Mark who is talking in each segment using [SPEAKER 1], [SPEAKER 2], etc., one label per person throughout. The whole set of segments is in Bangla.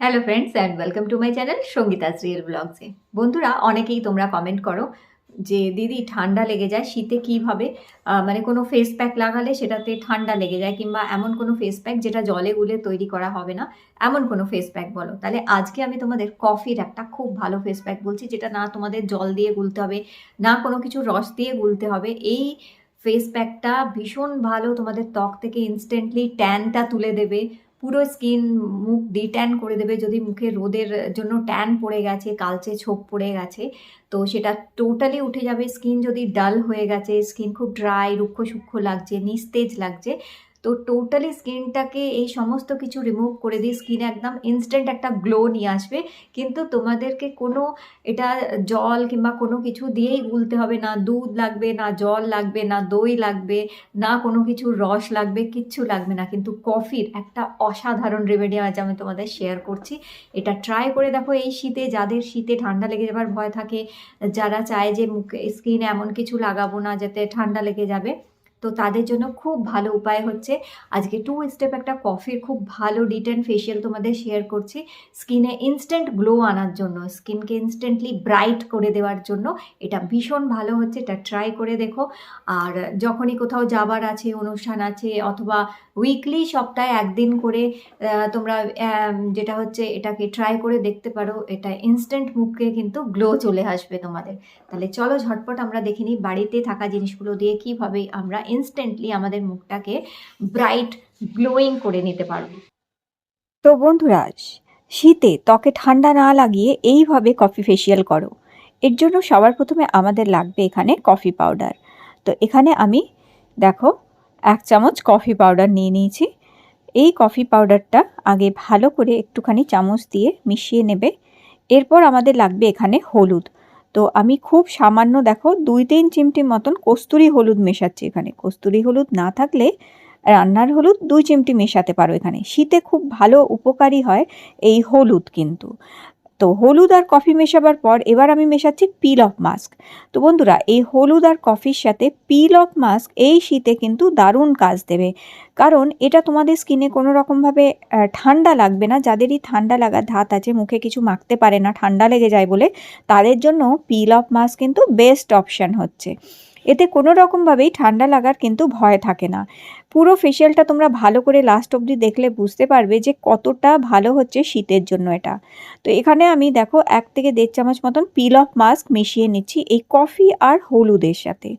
[SPEAKER 1] Hello friends and welcome to my channel Sangeeta's real ব্লগসে বন্ধুরা, অনেকেই তোমরা কমেন্ট করো যে, দিদি, ঠান্ডা লেগে যায় শীতে কীভাবে? মানে কোনো ফেস প্যাক লাগালে সেটাতে ঠান্ডা লেগে যায় কিংবা এমন কোনো ফেস প্যাক যেটা জলে গুলে তৈরি করা হবে না, এমন কোনো ফেস প্যাক বলো। তাহলে আজকে আমি তোমাদের কফির একটা খুব ভালো ফেস প্যাক বলছি যেটা না তোমাদের জল দিয়ে গুলতে হবে, না কোনো কিছু রস দিয়ে গুলতে হবে। এই ফেস প্যাকটা ভীষণ ভালো তোমাদের ত্বক থেকে ইনস্ট্যান্টলি ট্যানটা তুলে দেবে। পুরো স্কিন মুখ ডিট্যান করে দেবে যদি মুখে রোদের জন্য ট্যান পড়ে গেছে, কালচে ছোপ পড়ে গেছে, তো সেটা টোটালি উঠে যাবে। স্কিন যদি ডাল হয়ে গেছে, স্কিন খুব ড্রাই রুক্ষ সূক্ষ্ম লাগছে, নিস্তেজ লাগছে তো টোটালি স্কিনটাকে এই সমস্ত কিছু রিমুভ করে দিয়ে স্কিন একদম ইনস্ট্যান্ট একটা গ্লো নিয়ে আসবে। কিন্তু তোমাদেরকে কোনো এটা জল কিংবা কোনো কিছু দিয়েই গুলতে হবে না। দুধ লাগবে না, জল লাগবে না, দই লাগবে না, কোনো কিছু রস লাগবে, কিচ্ছু লাগবে না। কিন্তু কফির একটা অসাধারণ রেমেডি আজ আমি তোমাদের শেয়ার করছি। এটা ট্রাই করে দেখো এই শীতে, যাদের শীতে ঠান্ডা লেগে যাবার ভয় থাকে, যারা চায় যে মুখে স্কিনে এমন কিছু লাগাবো না যাতে ঠান্ডা লেগে যাবে। তো তাদের জন্য খুব ভালো উপায় হচ্ছে। আজকে টু স্টেপ একটা কফির খুব ভালো ডিটেন ফেশিয়াল তোমাদের শেয়ার করছি। স্কিনে ইনস্ট্যান্ট গ্লো আনার জন্য স্কিনকে ইনস্ট্যান্টলি ব্রাইট করে দেওয়ার জন্য এটা ভীষণ ভালো হচ্ছে, এটা ট্রাই করে দেখো। আর যখনই কোথাও যাবার আছে, অনুষ্ঠান আছে, অথবা উইকলি সপ্তাহে একদিন করে তোমরা যেটা হচ্ছে এটাকে ট্রাই করে দেখতে পারো, এটা ইনস্ট্যান্ট মুখে কিন্তু গ্লো চলে আসবে তোমাদের। তাহলে চলো ঝটপট আমরা দেখিনি বাড়িতে থাকা জিনিসগুলো দিয়ে কীভাবে আমরা ইনস্ট্যান্টলি আমাদের মুখটাকে ব্রাইট গ্লোয়িং করে নিতে পারব।
[SPEAKER 2] তো বন্ধুরা, শীতে ত্বকে ঠান্ডা না লাগিয়ে এইভাবে কফি ফেসিয়াল করো। এর জন্য সবার প্রথমে আমাদের লাগবে এখানে কফি পাউডার তো এখানে আমি দেখো, এক চামচ কফি পাউডার নিয়ে নিয়েছি। এই কফি পাউডারটা আগে ভালো করে একটুখানি চামচ দিয়ে মিশিয়ে নেবে। এরপর আমাদের লাগবে এখানে হলুদ। তো আমি খুব সামান্য, দেখো, দুই তিন চিমটি মতন কস্তুরি হলুদ মেশাচ্ছি এখানে। কস্তুরি হলুদ না থাকলে রান্নার হলুদ দুই চিমটি মেশাতে পারো এখানে। শীতে খুব ভালো উপকারী হয় এই হলুদ কিন্তু। তো হলুদ আর কফি মেশাবার পর এবার আমি মেশাচ্ছি পিল অফ মাস্ক তো বন্ধুরা, এই হলুদ আর কফির সাথে পিল অফ মাস্ক এই শীতে কিন্তু দারুণ কাজ দেবে। কারণ এটা তোমাদের স্কিনে কোনো রকমভাবে ঠান্ডা লাগবে না, যাদেরই ঠান্ডা লাগার ধাত আছে, মুখে কিছু মাখতে পারে না, ঠান্ডা লেগে যায় বলে, তাদের জন্য পিল অফ মাস্ক কিন্তু বেস্ট অপশান হচ্ছে। এতে কোনো রকমভাবেই ঠান্ডা লাগার কিন্তু ভয় থাকে না। পুরো ফেশিয়ালটা তোমরা ভালো করে লাস্ট অবধি দেখলে বুঝতে পারবে যে কতটা ভালো হচ্ছে শীতের জন্য এটা। তো এখানে আমি দেখো এক থেকে দেড় চামচ মতন পিল অফ মাস্ক মিশিয়ে নিচ্ছি এই কফি আর হলুদের সাথে।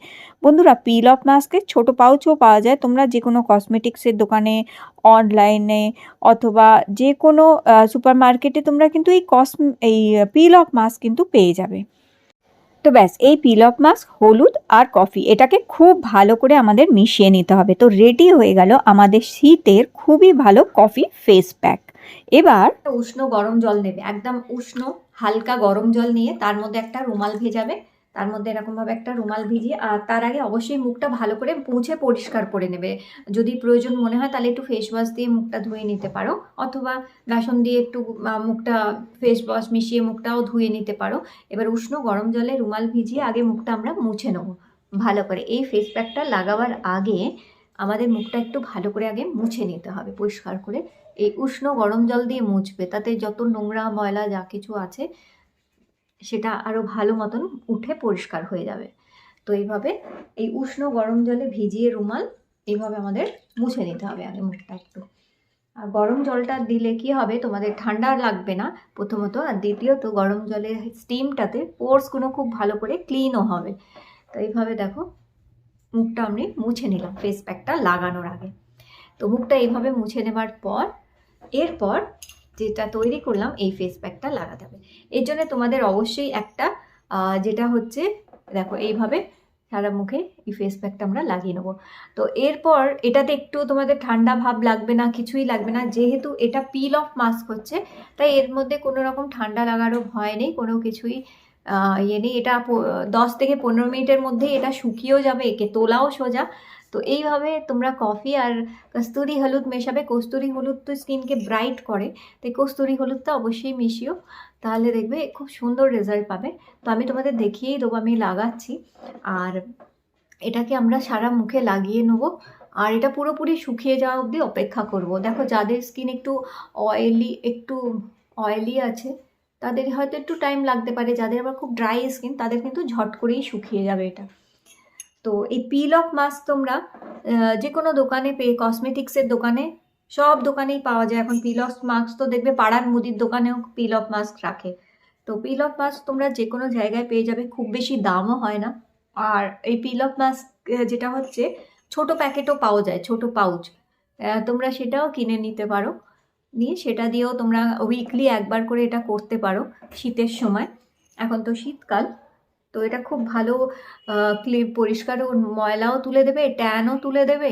[SPEAKER 2] বন্ধুরা পিল অফ মাস্কের ছোটো পাউচও পাওয়া যায়, তোমরা যে কোনো কসমেটিক্সের দোকানে অনলাইনে অথবা যে কোনো সুপার মার্কেটে তোমরা কিন্তু এই কস এই পিল অফ মাস্ক কিন্তু পেয়ে যাবে। তো ব্যাস, এই পিল অফ মাস্ক হলুদ আর কফি এটাকে খুব ভালো করে আমাদের মিশিয়ে নিতে হবে। তো রেডি হয়ে গেল আমাদের শীতের খুবই ভালো কফি ফেস প্যাক এবার
[SPEAKER 1] উষ্ণ গরম জল নেবে, একদম উষ্ণ, হালকা গরম জল নিয়ে তার মধ্যে একটা রুমাল ভেজাবে তার মধ্যে এরকমভাবে একটা রুমাল ভিজিয়ে, আর তার আগে অবশ্যই মুখটা ভালো করে মুছে পরিষ্কার করে নেবে। যদি প্রয়োজন মনে হয় তাহলে একটু ফেস ওয়াশ দিয়ে মুখটা ধুয়ে নিতে পারো, অথবা বেসন দিয়ে একটু মুখটা ফেস ওয়াশ মিশিয়ে মুখটাও ধুয়ে নিতে পারো। এবার উষ্ণ গরম জলে রুমাল ভিজিয়ে আগে মুখটা আমরা মুছে নেব ভালো করে। এই ফেস প্যাকটা লাগাবার আগে আমাদের মুখটা একটু ভালো করে আগে মুছে নিতে হবে, পরিষ্কার করে। এই উষ্ণ গরম জল দিয়ে মুছবে, তাতে যত নোংরা, ময়লা যা কিছু আছে সেটা আরও ভালো মতন উঠে পরিষ্কার হয়ে যাবে। তো এইভাবে এই উষ্ণ গরম জলে ভিজিয়ে রুমাল এইভাবে আমাদের মুছে নিতে হবে আগে মুখটা একটু। আর গরম জলটা দিলে কি হবে? তোমাদের ঠান্ডা লাগবে না প্রথমত। আর দ্বিতীয়ত, গরম জলের স্টিমটাতে পোর্সগুলো খুব ভালো করে ক্লিনও হবে। তো এইভাবে দেখো, মুখটা আমি মুছে নিলাম ফেস প্যাকটা লাগানোর আগে। তো মুখটা এইভাবে মুছে নেবার পর, এরপর যেটা তৈরি করলাম, এই ফেস প্যাকটা লাগাতে হবে। এর জন্য তোমাদের অবশ্যই একটা যেটা হচ্ছে, দেখো এইভাবে সারা মুখে এই ফেস প্যাকটা আমরা লাগিয়ে নেব। তো এরপর এটাতে একটু তোমাদের ঠান্ডা ভাব লাগবে না, কিছুই লাগবে না, যেহেতু এটা পিল অফ মাস্ক হচ্ছে, তাই এর মধ্যে কোনো রকম ঠান্ডা লাগারও ভয় নেই, কোনো কিছুই ইয়ে নেই। এটা দশ থেকে পনেরো মিনিটের মধ্যে এটা শুকিয়েও যাবে, একে তোলাও সোজা তো এইভাবে তোমরা কফি আর কস্তুরি হলুদ মেশাবে। কস্তুরি হলুদ তো স্কিনকে ব্রাইট করে, তাই কস্তুরি হলুদটা অবশ্যই মিশিও। তাহলে দেখবে খুব সুন্দর রেজাল্ট পাবে। তো আমি তোমাদের দেখিয়েই দেবো, আমি লাগাচ্ছি। আর এটাকে আমরা সারা মুখে লাগিয়ে নেব। আর এটা পুরোপুরি শুকিয়ে যাওয়া অবধি অপেক্ষা করব। দেখো যাদের স্কিন একটু অয়েলি একটু অয়েলি আছে, তাদের হয়তো একটু টাইম লাগতে পারে। যাদের আবার খুব ড্রাই স্কিন তাদের কিন্তু ঝট করেই শুকিয়ে যাবে এটা। তো এই পিল অফ মাস্ক তোমরা যে কোনো দোকানে পেয়ে কসমেটিক্সের দোকানে, সব দোকানেই পাওয়া যায়। এখন পিল অফ মাস্ক তো দেখবে পাড়ার মুদির দোকানেও পিল অফ মাস্ক রাখে। তো পিল অফ মাস্ক তোমরা যে কোনো জায়গায় পেয়ে যাবে, খুব বেশি দামও হয় না। আর এই পিল অফ মাস্ক যেটা হচ্ছে, ছোট প্যাকেটও পাওয়া যায়, ছোট পাউচ তোমরা সেটাও কিনে নিতে পারো। নিয়ে সেটা দিয়েও তোমরা উইকলি একবার করে এটা করতে পারো, শীতের সময়। এখন তো শীতকাল। তো এটা খুব ভালো ক্লিপ পরিষ্কার ময়লাও তুলে দেবে, ট্যানও তুলে দেবে।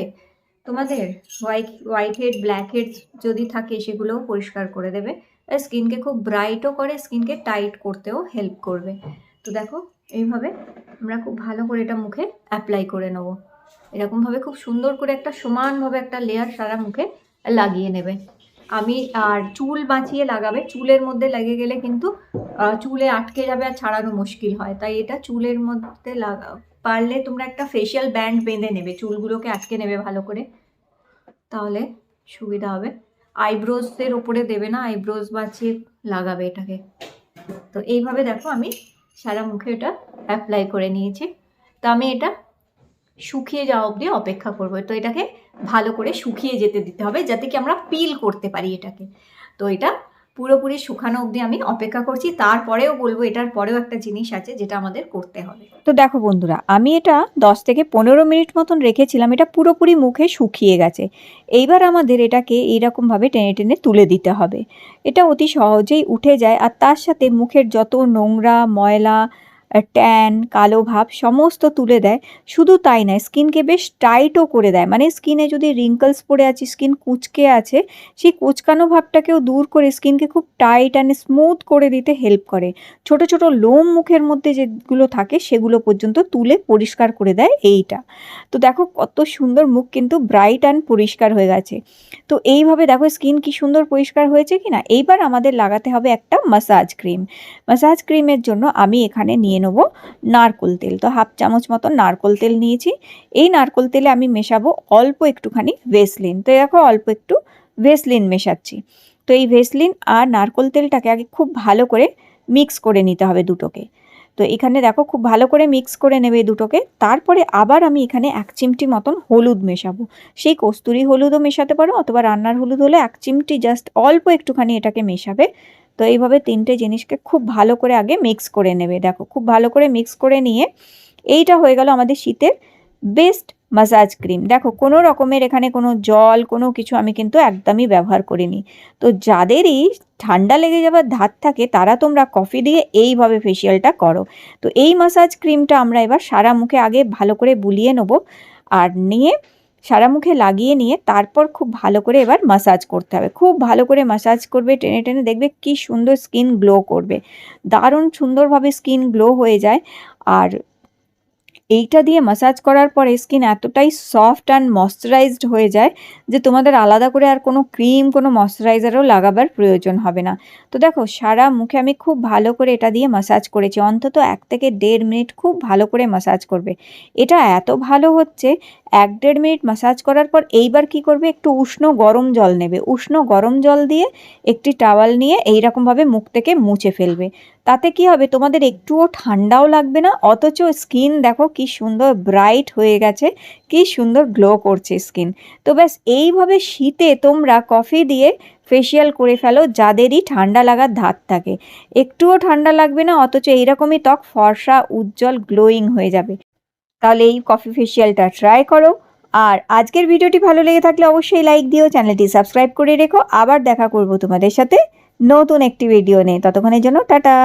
[SPEAKER 1] তোমাদের white white head black head যদি থাকে সেগুলোও পরিষ্কার করে দেবে। আর স্কিনকে খুব ব্রাইটও করে স্কিনকে টাইট করতেও হেল্প করবে। তো দেখো, এইভাবে আমরা খুব ভালো করে এটা মুখে অ্যাপ্লাই করে নেব। এরকমভাবে খুব সুন্দর করে একটা সমানভাবে একটা লেয়ার সারা মুখে লাগিয়ে নেবে। আমি, আর চুল বাঁচিয়ে লাগাবে। চুলের মধ্যে লেগে গেলে কিন্তু চুলে আটকে যাবে আর ছাড়ানো মুশকিল হয়। তাই এটা চুলের মধ্যে লাগা, পারলে তোমরা একটা ফেশিয়াল ব্যান্ড বেঁধে নেবে। চুলগুলোকে আটকে নেবে ভালো করে। তাহলে সুবিধা হবে। আইব্রোজের ওপরে দেবে না আইব্রোজ বাঁচিয়ে লাগাবে এটাকে। তো এইভাবে দেখো আমি সারা মুখে এটা অ্যাপ্লাই করে নিয়েছি। তো আমি এটা শুকিয়ে যাওয়া অবধি অপেক্ষা করব। তো এটাকে ভালো করে শুকিয়ে যেতে দিতে হবে, যাতে কি আমরা পিল করতে পারি এটাকে। তো এটা পুরোপুরি শুকানো অবধি আমি অপেক্ষা করছি। তারপরেও বলব, এটার পরেও একটা জিনিস আছে যেটা আমাদের করতে হবে।
[SPEAKER 2] তো দেখো বন্ধুরা, আমি এটা দশ থেকে পনেরো মিনিট মতন রেখেছিলাম, এটা পুরোপুরি মুখে শুকিয়ে গেছে। এইবার আমাদের এটাকে এইরকমভাবে টেনে টেনে তুলে দিতে হবে। এটা অতি সহজেই উঠে যায়, আর তার সাথে মুখের যত নোংরা, ময়লা ট্যান কালো ভাব সমস্ত তুলে দেয়। শুধু তাই নয় স্কিনকে বেশ টাইটও করে দেয়। মানে স্কিনে যদি রিঙ্কলস পড়ে আছে স্কিন কুচকে আছে, সেই কুচকানো ভাবটাকেও দূর করে স্কিনকে খুব টাইট অ্যান্ড স্মুথ করে দিতে হেল্প করে। ছোট ছোট লোম মুখের মধ্যে যেগুলো থাকে, সেগুলো পর্যন্ত তুলে পরিষ্কার করে দেয় এইটা। তো দেখো কত সুন্দর মুখ কিন্তু ব্রাইট অ্যান্ড পরিষ্কার হয়ে গেছে। তো এইভাবে দেখো স্কিন কি সুন্দর পরিষ্কার হয়েছে কি না এইবার আমাদের লাগাতে হবে একটা মাসাজ ক্রিম মাসাজ ক্রিমের জন্য আমি এখানে নিয়ে নেব নারকোল তেল। তো হাফ চামচ মতো নারকোল তেল নিয়েছি। এই নারকোল তেলে আমি মেশাবো অল্প একটুখানি ভেসলিন। তো দেখো অল্প একটু ভেসলিন মেশাচ্ছি। তো এই ভেসলিন আর নারকোল তেলটাকে আগে খুব ভালো করে মিক্স করে নিতে হবে দুটোকে। তো এখানে দেখো খুব ভালো করে মিক্স করে নেবে দুটোকে। তারপরে আবার আমি এখানে এক চিমটি মতন হলুদ মেশাবো। সেই কস্তুরি হলুদও মেশাতে পারো অথবা রান্নার হলুদ হলে এক চিমটি জাস্ট অল্প একটুখানি এটাকে মেশাবে। তো এইভাবে তিনটে জিনিসকে খুব ভালো করে আগে মিক্স করে নেবে। দেখো, খুব ভালো করে মিক্স করে নিয়ে এইটা হয়ে গেল আমাদের শীতের বেস্ট মাসাজ ক্রিম দেখো, কোনো রকমের এখানে কোনো জল, কোনো কিছু আমি কিন্তু একদমই ব্যবহার করিনি। তো যাদেরই ঠান্ডা লেগে যাওয়ার ধাত থাকে, তারা তোমরা কফি দিয়ে এইভাবে ফেসিয়ালটা করো। তো এই মাসাজ ক্রিমটা আমরা এবার সারা মুখে আগে ভালো করে বুলিয়ে নেব। আর নিয়ে সারা মুখে লাগিয়ে নিয়ে তারপর খুব ভালো করে এবার মাসাজ করতে হবে। খুব ভালো করে মাসাজ করবে, টেনে টেনে দেখবে কি সুন্দর স্কিন গ্লো করবে। দারুণ সুন্দরভাবে স্কিন গ্লো হয়ে যায়। আর এইটা দিয়ে মাসাজ করার পরে স্কিন এতটাই সফট অ্যান্ড ময়শ্চারাইজড হয়ে যায় যে তোমাদের আলাদা করে আর কোনো ক্রিম কোনো ময়শ্চারাইজারও লাগাবার প্রয়োজন হবে না। তো দেখো, সারা মুখে আমি খুব ভালো করে এটা দিয়ে মাসাজ করেছি। অন্তত এক থেকে দেড় মিনিট খুব ভালো করে মাসাজ করবে। এটা এত ভালো হচ্ছে, এক দেড় মিনিট মাসাজ করার পর এইবার কি করবে? একটু উষ্ণ গরম জল নেবে। উষ্ণ গরম জল দিয়ে একটি টাওয়াল নিয়ে এইরকমভাবে মুখ থেকে মুছে ফেলবে। তাতে কি হবে? তোমাদের একটুও ঠান্ডাও লাগবে না, অথচ স্কিন দেখো কি সুন্দর ব্রাইট হয়ে গেছে, কি সুন্দর গ্লো করছে স্কিন তো ব্যাস, এইভাবে শীতে তোমরা কফি দিয়ে ফেসিয়াল করে ফেলো, যাদেরই ঠান্ডা লাগার ধাত থাকে। একটুও ঠান্ডা লাগবে না, অথচ এইরকমই ত্বক ফর্সা, উজ্জ্বল গ্লোয়িং হয়ে যাবে। তাহলে এই কফি ফেসিয়ালটা ট্রাই করো। আর আজকের ভিডিওটি ভালো লেগে থাকলে অবশ্যই লাইক দিও, চ্যানেলটি সাবস্ক্রাইব করে রেখো। আবার দেখা করব তোমাদের সাথে নতুন একটি ভিডিও নিয়ে। ততক্ষণের জন্য টাটা!